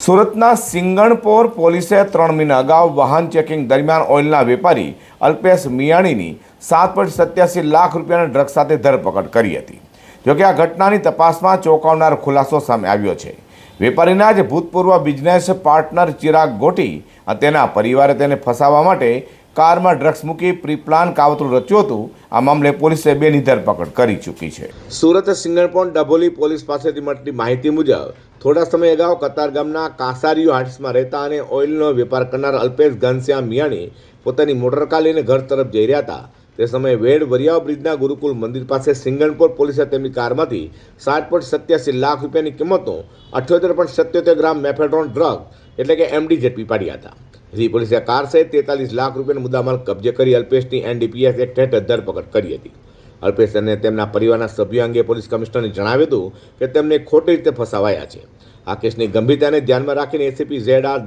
સુરતના સિંગણપોર પોલીસે ત્રણ મહિના અગાઉ વાહન ચેકિંગ દરમિયાન ઓઇલના વેપારી અલ્પેશ મિયાણીની સાત પોઈન્ટ સત્યાસી લાખ રૂપિયાના ડ્રગ્સ સાથે ધરપકડ કરી હતી. જોકે આ ઘટનાની તપાસમાં ચોંકાવનાર ખુલાસો સામે આવ્યો છે. વેપારીના જ ભૂતપૂર્વ બિઝનેસ પાર્ટનર ચિરાગ ગોટી તેના પરિવારે તેને ફસાવવા માટે કારમાં ડ્રગ્સ મૂકી પ્રી પ્લાન કાવતરું રચ્યું હતું. આ મામલે પોલીસે બેની ધરપકડ કરી ચૂકી છે. સુરત સિંગણપોન ડભોલી પોલીસ પાસેથી મળતી માહિતી મુજબ, થોડા સમય અગાઉ કતાર ગામના કાંસારીઓ હાટ્સમાં રહેતા અને ઓઇલનો વેપાર કરનાર અલ્પેશ ઘનશ્યામ મિયાણી પોતાની મોટરકાર લઈને ઘર તરફ જઈ રહ્યા હતા. તે સમયે વેડ વરિયાવ બ્રિજના ગુરુકુલ મંદિર પાસે સિંગણપોર પોલીસે તેમની કારમાંથી સાત પોઈન્ટ સત્યાસી લાખ રૂપિયાની કિંમતનો અઠ્યોતેર પોઈન્ટ સત્યોતેર ગ્રામ મેફેડ્રોન ડ્રગ, એટલે કે એમડી ઝડપી પાડ્યા હતા. રી પોલીસે કાર સહિત તેતાલીસ લાખ રૂપિયાનો મુદ્દામાલ કબજે કરી અલ્પેશની એનડીપીએસ એક્ટ હેઠળ ધરપકડ કરી હતી. અલ્પેશ અને તેમના પરિવારના સભ્યો અંગે પોલીસ કમિશનરને જણાવ્યું હતું કે તેમને ખોટી રીતે ફસાવાયા છે. આ કેસની ગંભીરતાને ધ્યાનમાં રાખીને એસીપી ઝેડ આર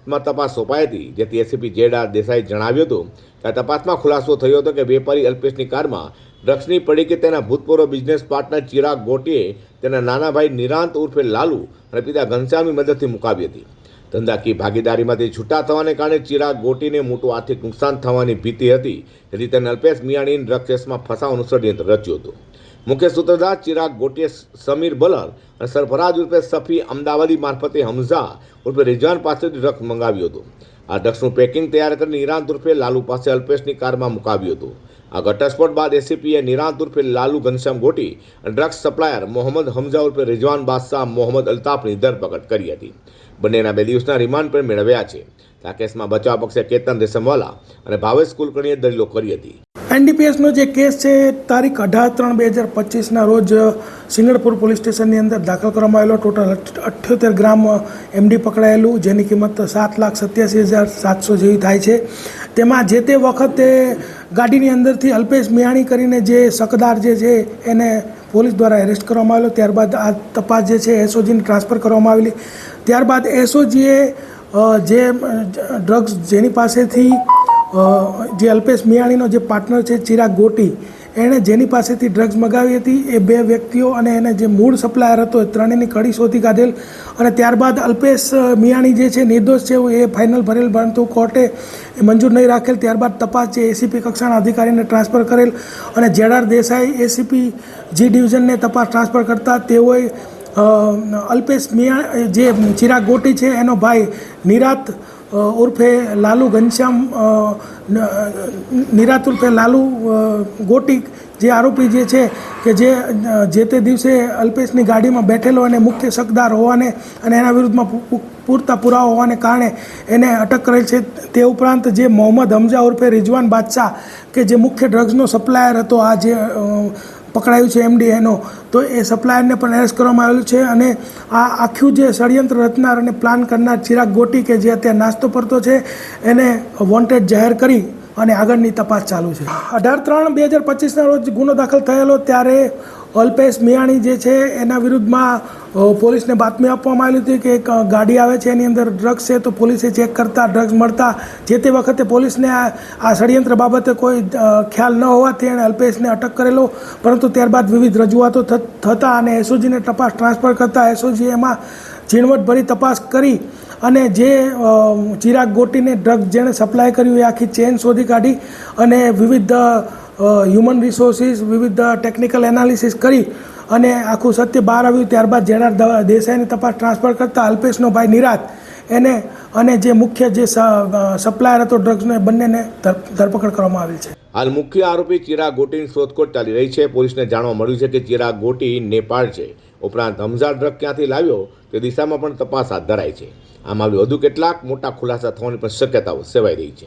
દેસાઈમાં તપાસ સોંપાઈ હતી. જેથી એસીપી જેડા આર દેસાઈએ જણાવ્યું હતું કે આ તપાસમાં ખુલાસો થયો હતો કે વેપારી અલ્પેશની કારમાં ડ્રગ્સની પડી કે તેના ભૂતપૂર્વ બિઝનેસ પાર્ટનર ચિરાગ ગોટીએ તેના નાના ભાઈ નિરાંત ઉર્ફે લાલુ અને પિતા ઘનશ્યામની મદદથી મુકાવી હતી. ધંધાકીય ભાગીદારીમાંથી છૂટા થવાને કારણે ચિરાગ ગોટીને મોટું આર્થિક નુકસાન થવાની ભીતિ હતી. જેથી તેને અલ્પેશ મિયાણીને ડ્રગ કેસમાં ફસાવાનું ષડયંત્ર રચ્યું હતું. મુખ્ય સૂત્રધાર, ચિરાગ ગોટીએ સમીર બલર અને સરફરાજ ઉર્ફે સફી અમદાવાદી મારફતે હમઝા ઉર્ફે રિઝવાન પાસેથી ડ્રગ્સ મંગાવ્યું હતું. આ ડ્રગ્સનું પેકિંગ તૈયાર કરી નિરાંત ઉર્ફે લાલુ પાસે અલ્પેશની કારમાં મુકાવ્યું હતું. આ ઘટસ્ફોટ બાદ એસીપીએ નિરાંત ઉર્ફે લાલુ ઘનશ્યામ ગોટી અને ડ્રગ્સ સપ્લાયર મોહમ્મદ હમઝા ઉર્ફે રિઝવાન બાદશાહ મોહમ્મદ અલ્તાફની ધરપકડ કરી હતી. બંનેના બે દિવસના રિમાન્ડ પણ મેળવ્યા છે. આ કેસમાં બચાવ પક્ષે કેતન રેસમવાલા અને ભાવેશ કુલકર્ણીએ દલીલો કરી હતી. એનડીપીએસનો જે કેસ છે, તારીખ અઢાર ત્રણ બે હજાર પચીસના રોજ સિંગણપુર પોલીસ સ્ટેશનની અંદર દાખલ કરવામાં આવેલો. ટોટલ અઠ્યોતેર ગ્રામ એમડી પકડાયેલું, જેની કિંમત સાત લાખ સત્યાસી હજાર સાતસો જેવી થાય છે. તેમાં જે તે વખતે ગાડીની અંદરથી અલ્પેશ મિયાણી કરીને જે શકદાર જે છે, એને પોલીસ દ્વારા એરેસ્ટ કરવામાં આવેલો. ત્યારબાદ આ તપાસ જે છે, એસઓજીને ટ્રાન્સફર કરવામાં આવેલી. ત્યારબાદ એસઓજીએ જે ડ્રગ્સ જેની પાસેથી જે અલ્પેશ મિયાણીનો જે પાર્ટનર છે, ચિરાગ ગોટી, એણે જેની પાસેથી ડ્રગ્સ મગાવી હતી. એ બે વ્યક્તિઓ અને એને જે મૂળ સપ્લાયર હતો, એ ત્રણેયની કડી શોધી કાઢેલ. અને ત્યારબાદ અલ્પેશ મિયાણી જે છે, નિર્દોષ છે, એ ફાઇનલ ભરેલ પરંતુ કોર્ટે મંજૂર નહીં રાખેલ. ત્યારબાદ તપાસ જે એસીપી કક્ષાના અધિકારીને ટ્રાન્સફર કરેલ. અને જેડાર દેસાઈ એસીપી જી ડિવિઝનને તપાસ ટ્રાન્સફર કરતા તેઓએ અલ્પેશ મિયા, જે ચિરાગ ગોટી છે, એનો ભાઈ નિરાત ઉર્ફે લાલુ ઘનશ્યામ નિરાત ઉર્ફે લાલુ ગોટિક જે આરોપી જે છે કે જે જે તે દિવસે અલ્પેશની ગાડીમાં બેઠેલો અને મુખ્ય શકદાર હોવાને અને એના વિરુદ્ધમાં પૂરતા પુરાવા હોવાને કારણે એને અટક કરેલ છે. તે ઉપરાંત જે મોહમ્મદ હમઝા ઉર્ફે રિઝવાન બાદશાહ, કે જે મુખ્ય ડ્રગ્સનો સપ્લાયર હતો, આ જે પકડાયું છે એમડીએનો તો એ સપ્લાયરને પણ એરેસ્ટ કરવામાં આવેલું છે અને આ આખું જે ષડયંત્ર રચનાર અને પ્લાન કરનાર ચિરાગ ગોટી કે જે અત્યારે નાસ્તો પડતો છે, એને વોન્ટેડ જાહેર કરી અને આગળની તપાસ ચાલુ છે. અઢાર ત્રણ બે હજાર પચીસના રોજ ગુનો દાખલ થયેલો ત્યારે અલ્પેશ મિયાણી જે છે, એના વિરુદ્ધમાં પોલીસને બાતમી આપવામાં આવેલી હતી કે એક ગાડી આવે છે, એની અંદર ડ્રગ્સ છે, તો પોલીસે ચેક કરતા ડ્રગ્સ મળતા જે તે વખતે પોલીસને આ આ ષડયંત્ર બાબતે કોઈ ખ્યાલ ન હોવાથી એણે અલ્પેશને અટક કરેલો. પરંતુ ત્યારબાદ વિવિધ રજૂઆતો થતાં અને એસઓજીને તપાસ ટ્રાન્સફર કરતાં એસઓજી એમાં ઝીણવટભરી તપાસ કરી અને જે ચિરાગ ગોટીને ડ્રગ જેણે સપ્લાય કર્યું એ આખી ચેન શોધી કાઢી અને વિવિધ હ્યુમન રિસોર્સિસ વિવિધ ટેકનિકલ એનાલિસિસ કરી અને આખું સત્ય બહાર આવ્યું. ત્યારબાદ જેનાર દેસાઈની તપાસ ટ્રાન્સફર કરતાં અલ્પેશનો ભાઈ નિરાત. એને અને જે મુખ્ય જે સપ્લાયર હતો ડ્રગ્સનો એ બંનેને ધર- ધરપકડ કરવામાં આવેલ છે. હાલ મુખ્ય આરોપી ચિરાગ ગોટીની શોધખોળ ચાલી રહી છે. પોલીસને જાણવા મળ્યું છે કે ચિરાગ ગોટી નેપાળ છે. ઉપરાંત હમઝા ડ્રગ ક્યાંથી લાવ્યો તે દિશામાં પણ તપાસ હાથ ધરાઈ છે. આ મામલે વધુ કેટલાક મોટા ખુલાસા થવાની પણ શક્યતાઓ સેવાઈ રહી છે.